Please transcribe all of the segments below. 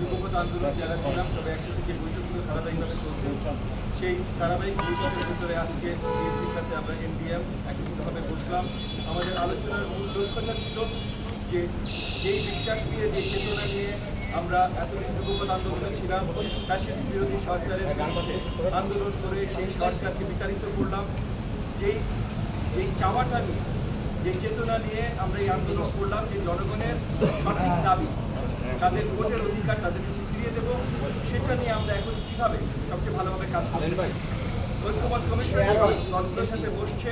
যুগপথ আন্দোলন যারা ছিলাম, সবাই একসাথে যে বৈঠকগুলো ধারাবাহিকভাবে চলছে। সেই ধারাবাহিক বৈঠকের ভিতরে আজকে বিএনপির সাথে আমরা এনডিএম একত্রিতভাবে বসলাম। আমাদের আলোচনার মূল লক্ষ্যটা ছিল যে যেই বিশ্বাস নিয়ে যে চেতনা নিয়ে আমরা এতদিন যুগপথ আন্দোলনে ছিলাম, ফ্যাসিস্ট বিরোধী সরকারের আন্দোলন করে সেই সরকারকে বিতাড়িত করলাম। যেই এই চাওয়াটা নিয়ে যে চেতনা নিয়ে আমরা এই আন্দোলন করলাম, যে জনগণের সঠিক দাবি তাদের ভোটের অধিকার তাদের কাছে ফিরিয়ে দেব। সেটা নিয়ে আমরা এখন কীভাবে সবচেয়ে ভালোভাবে কাজ পারি ঐক্যমত কমিশনের সব দলগুলোর সাথে বসছে।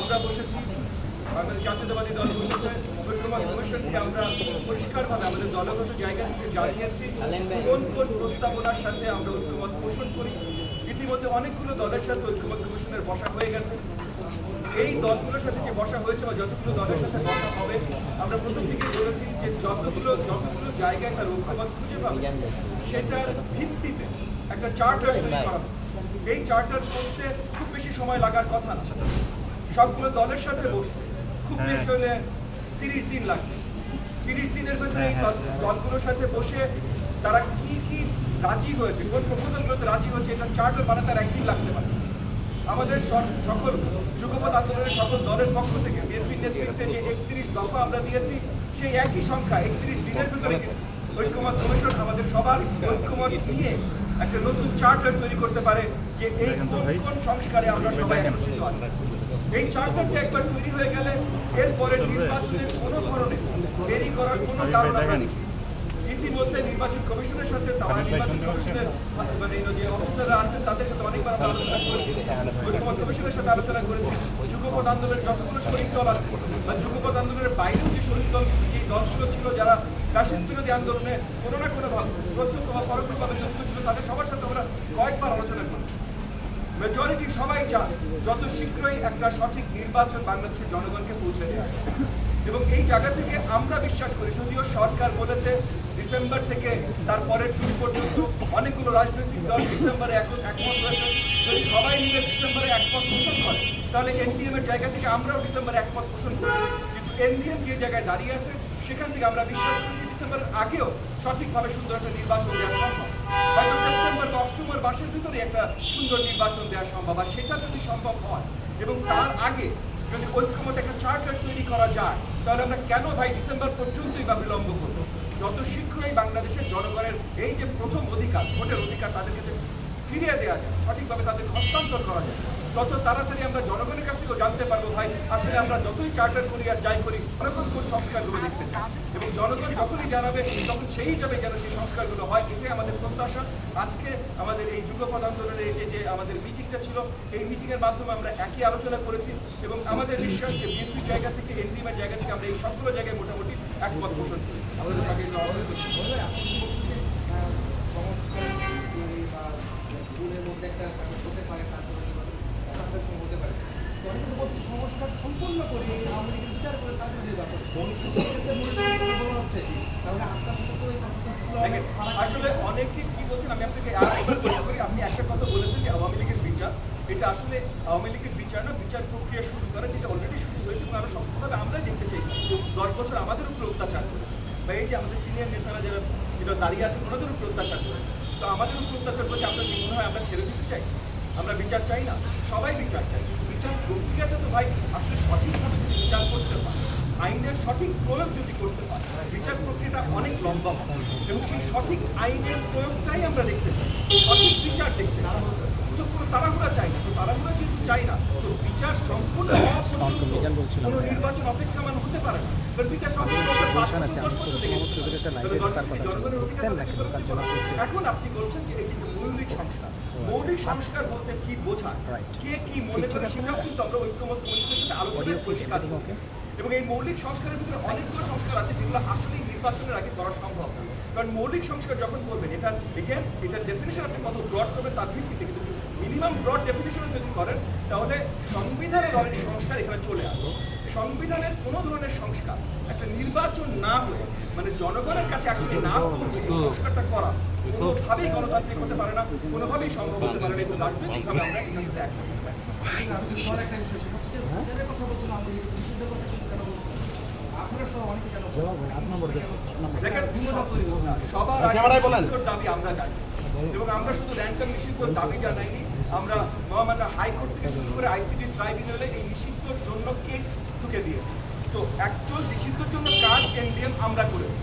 আমরা বসেছি। বাংলাদেশ জাতীয়তাবাদী দল বসেছে। ঐক্যমত কমিশনকে আমরা পরিষ্কারভাবে আমাদের দলগত জায়গা থেকে জানিয়েছি। কোন কোন প্রস্তাবনার সাথে আমরা ঐক্যমত পোষণ করি? অনেকগুলো দলের সাথে ঐক্যমত কমিশনের বসা হয়ে গেছে। এই দলগুলোর সাথে যে বসা হয়েছে বা যতগুলো দলের সাথে বসা হবে আমরা প্রথম থেকে বলেছি যে যতগুলো যতগুলো জায়গায় তার ঐক্যমত খুঁজে পাবে সেটার ভিত্তিতে একটা চার্টার তৈরি করা হবে। এই চার্টার করতে খুব বেশি সময় লাগার কথা না। সবগুলো দলের সাথে বসতে খুব বেশি হলে তিরিশ দিন লাগবে। তিরিশ দিনের ভেতরে এই দলগুলোর সাথে বসে তারা কি কি রাজি হয়েছে, কোন প্রপোজালগুলোতে রাজি হয়েছে, এটা চার্টার বানাতে আর একদিন লাগতে পারে আমাদের সকল যুগপথ আন্দোলনের সকল দলের পক্ষ থেকে বিএনপির নেতৃত্বে যে একত্রিশ দফা আমরা দিয়েছি, সেই একই সংখ্যা, একত্রিশ দিনের ভিতরে ঐক্যমত কমিশন আমাদের সবার ঐক্যমত নিয়ে একটা নতুন চার্টার তৈরি করতে পারে, যে এই কোন কোন সংস্কারে আমরা সবাই একত্রিত আছি এই চার্টারটা একবার তৈরি হয়ে গেলে এরপরে নির্বাচনের কোনো ধরনের দেরি করার কোনো কারণ আমরা দেখি। ইতিমধ্যে নির্বাচন কমিশনের সাথে নির্বাচন কমিশনের মানে যে অফিসাররা আছেন তাদের সাথে অনেকবার আলোচনা করেছি। ঐক্যমত কমিশনের সাথে আলোচনা করেছি। যুগপথ আন্দোলনের যতগুলো শরিক দল আছে বা যুগপথ আন্দোলনের বাইরেও যে শরিক দল যে দলগুলো ছিল যারা ফ্যাসিস্ট বিরোধী আন্দোলনে কোনো না কোনো ভাবে প্রত্যক্ষ বা পরোক্ষভাবে জড়িত ছিল তাদের সবার সাথে আমরা কয়েকবার আলোচনা করেছি। মেজরিটি সবাই চান যত শীঘ্রই একটা সঠিক নির্বাচন বাংলাদেশের জনগণকে পৌঁছে দেওয়া। এবং এই জায়গা থেকে আমরা বিশ্বাস করি, যদিও সরকার বলেছে ডিসেম্বর থেকে তারপরের জুন পর্যন্ত অনেকগুলো রাজনৈতিক দল ডিসেম্বরে এখন একমত হয়েছে। যদি সবাই মিলে ডিসেম্বরে একমত পোষণ করে, তাহলে এনডিএম এর জায়গা থেকে আমরাও ডিসেম্বরে একমত পোষণ করি। কিন্তু এনডিএম যে জায়গায় দাঁড়িয়ে আছে, সেখান থেকে আমরা বিশ্বাস করি ডিসেম্বরের আগেও সঠিকভাবে সুন্দর একটা নির্বাচন দেওয়া সম্ভব। হয়তো সেপ্টেম্বর বা অক্টোবর মাসের ভিতরে একটা সুন্দর নির্বাচন দেওয়া সম্ভব। আর সেটা যদি সম্ভব হয় এবং তার আগে যদি ঐক্যমত একটা চার্টার তৈরি করা যায় তাহলে আমরা কেন ভাই ডিসেম্বর পর্যন্তই বা বিলম্ব করব? যত শীঘ্রই বাংলাদেশের জনগণের এই যে প্রথম অধিকার, ভোটের অধিকার তাদেরকে কাছে ফিরিয়ে দেওয়া যায়, সঠিকভাবে তাদেরকে হস্তান্তর করা যায় তত তাড়াতাড়ি আমরা জনগণের কাছ থেকেও জানতে পারব ভাই, আসলে আমরা যতই চার্টার করি আর যাই করি জনগণ কোন সংস্কারগুলো দেখতে চাই। এবং জনগণ যখনই জানাবে, তখন সেই হিসাবে যেন সেই সংস্কারগুলো হয়, এটাই আমাদের প্রত্যাশা। আজকে আমাদের এই যুগপথ আন্দোলনের যে যে আমাদের মিটিংটা ছিল, এই মিটিংয়ের মাধ্যমে আমরা একই আলোচনা করেছি এবং আমাদের বিশ্বাস যে বিএনপির জায়গা থেকে এনডিএমের জায়গা থেকে আমরা এই সবগুলো জায়গায় মোটামুটি একমত পোষণ করি। আমাদের সঙ্গে কাজ হতে পারে তারপরে নির্বাচন হতে পারে তো অনেকে তো বলছে সংস্কার সম্পূর্ণ করে আওয়ামী লীগের বিচার করে তারপরে নির্বাচন সেক্ষেত্রে মূল বলা হচ্ছে তাহলে আপনার সাথে তো এই সংস্কারগুলো দেখেন, আসলে অনেকে কি বলছেন আমি আপনাকে আরেকবার প্রশ্ন করি আপনি একটা কথা বলেছেন যে আওয়ামী লীগের বিচার এটা আসলে আওয়ামী বিচার না, বিচার প্রক্রিয়া শুরু করা, যেটা অলরেডি শুরু হয়েছে এবং আরও সম্পূর্ণভাবে আমরাই দেখতে চাই। দশ বছর আমাদের উপরে অত্যাচার করেছে। বা এই যে আমাদের সিনিয়র নেতারা যারা যেটা দাঁড়িয়ে আছে ওনাদের উপরে অত্যাচার করেছে। তো আমাদের উপরে অত্যাচার করেছে, আমরা কি মনে হয় আমরা ছেড়ে দিতে চাই? আমরা বিচার চাই না? সবাই বিচার চাই। কিন্তু বিচার প্রক্রিয়াটা তো ভাই আসলে সঠিকভাবে যদি বিচার করতে হয় আইনের সঠিক প্রয়োগ যদি করতে হয় বিচার প্রক্রিয়াটা অনেক লম্বা হয় এবং সেই সঠিক আইনের প্রয়োগটাই আমরা দেখতে চাই। সঠিক বিচার দেখতে চাই। তো কোনো তাড়াহুড়া চাই না। তো তাড়াহুড়া যেহেতু চাই না তো বিচার সম্পূর্ণ কোনো নির্বাচন অপেক্ষমান হতে পারে না। বিচার সম্পূর্ণ। এখন আপনি বলছেন যে এই যে মৌলিক সংস্কার মৌলিক সংস্কার বলতে কি বোঝায়? কে কি মনে করে সেটাও কিন্তু আমরা ঐক্যমত কমিশনের সাথে আলোচনায় পরিষ্কার এবং এই মৌলিক সংস্কারের ভিতরে অনেকগুলো সংস্কার আছে যেগুলো আসলে নির্বাচনের আগে করা সম্ভব না। কারণ মৌলিক সংস্কার যখন করবেন এটা এগেন এটার ডেফিনেশন আপনি কত ব্রড করবেন তার ভিত্তিতে কিন্তু মিনিমাম ব্রড ডেফিনেশন যদি করেন তাহলে সংবিধানের অনেক সংস্কার এখানে চলে আসে সংবিধানের কোনো ধরনের সংস্কার একটা নির্বাচন না হয়ে মানে জনগণের কাছে আসলে না পৌঁছে সংস্কারটা করা কোনোভাবেই গণতান্ত্রিক হতে পারে না কোনোভাবেই সম্ভব হতে পারে না। রাজনৈতিকভাবে আমরা এটার সাথে একমত। ঢুকে আমরা করেছি?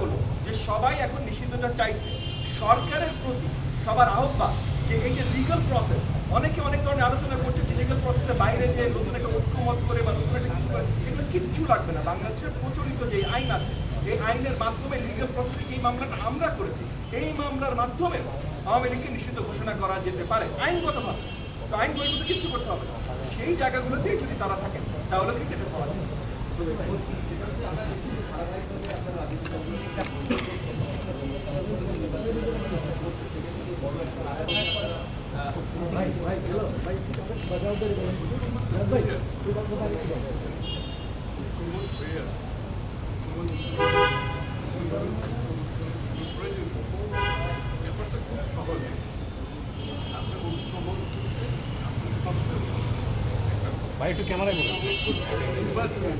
হলো যে সবাই এখন নিষিদ্ধটা চাইছে। সরকারের প্রতি সবার আহ্বান যে এই যে লিগাল প্রসেস অনেকে অনেক ধরনের আলোচনা করছে যে লিগাল প্রসেসের বাইরে যে নতুন একটা ঐক্যমত করে বা নতুন একটা কিছু করে, এগুলো কিচ্ছু লাগবে না। বাংলাদেশের প্রচলিত যে আইন আছে, এই আইনের মাধ্যমে লিগাল প্রসেসে যে মামলাটা আমরা করেছি, এই মামলার মাধ্যমে আওয়ামী লীগকে নিষিদ্ধ ঘোষণা করা যেতে পারে। আইনগতভাবে তো আইন বইগুলো কিচ্ছু করতে হবে না। সেই জায়গাগুলোতেই যদি তারা থাকেন তাহলে ক্রিকেটে করা যায়। ভাই একটু ক্যামেরায় বলুন নির্বাচনের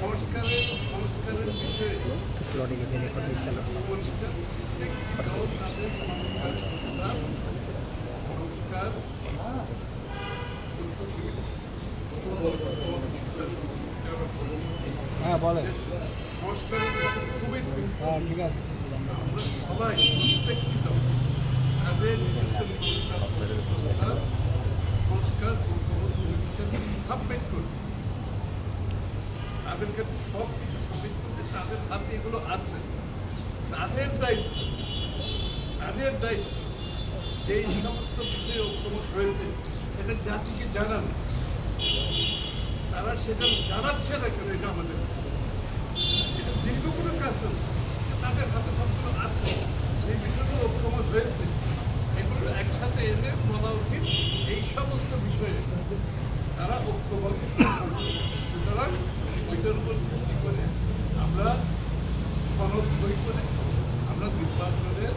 সংস্কারের সংস্কারের বিষয়ে সংস্কার হ্যাঁ বলেন সংস্কারের খুবই। হ্যাঁ ঠিক আছে সবাই দল তাদের নিজস্ব সংস্কার সংস্কার সাবমিট করছে তাদের কাছে সব কিছু সাবমিট করছে তাদের হাতে এগুলো আছে। তাদের দায়িত্ব তাদের দায়িত্ব এই সমস্ত বিষয়ে ঐক্যমত রয়েছে, সেটা জাতিকে জানান তারা সেটা জানাচ্ছে না কেন এটা আমাদের? এটা দীর্ঘ কোনো কাজ তাদের হাতে সবগুলো আছে এই বিষয়গুলো ঐক্যমত হয়েছে এগুলো একসাথে এনে বলা উচিত এই সমস্ত বিষয়ে। তারা ঐক্যবদ্ধ। সুতরাং ওইটার উপর ভিত্তি করে আমরা সনদ সই করে আমরা নির্বাচনের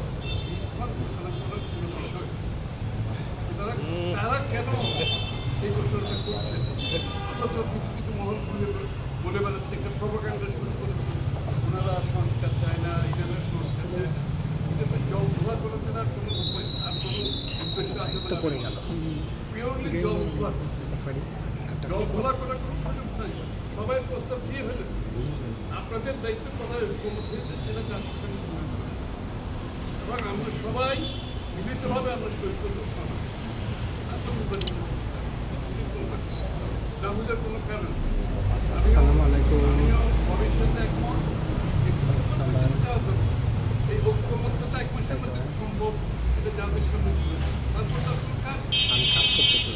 ঘোষণা করার কোনো বিষয়। সুতরাং তারা কেন এই ঘোষণাটা করছে? অথচ কিছু কিছু মহল বলে বলে বেড়াচ্ছে একটা প্রপাগান্ডা শুরু করেছে। ওনারা সংস্কার চায় না ইরানের সংস্কার চায় না। এটা তো জল ধোয়া করেছে আর কোনো উপায় আর কোনো উদ্দেশ্য আছে বলে পড়ে গেল। পিওরলি জল ধোয়া জল ধোলা করার আপনাদের দায়িত্ব কোথায় হুকুমত হয়েছে সেটা জাতির সঙ্গে তুলে ধরা। এবং আমরা সবাই মিলিতভাবে আমরা সই করব এত নির্বাচন কোনো কারণ ভবিষ্যতে একমত এই ঐক্যমত্যটা এক মাসের মধ্যে সম্ভব এটা জাতির সামনে তুলে ধরা। তারপর তার কোনো কাজ নেই।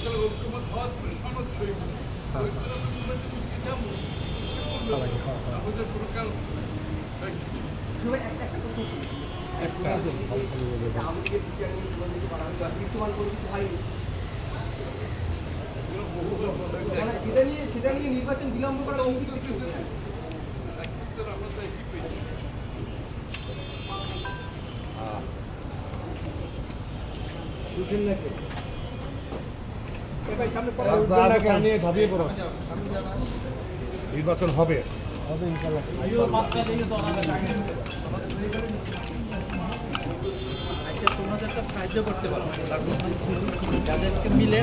তাহলে ঐক্যমত হওয়ার পরে সনদ সই করে সই আমরা বিচার নিয়ে জীবন থেকে করা হয়নি বা দৃশ্যমান কোনো কিছু হয়নি এগুলো বহুবার বলা হয়েছে। মানে সেটা নিয়ে সেটা নিয়ে নির্বাচন বিলম্ব করার অঙ্গীকার করতেছে না। এক উত্তর আমরা তাই কি নিয়ে ঝাঁপিয়ে পড়ো নির্বাচন হবে। সাহায্য করতে পারব যাদেরকে মিলে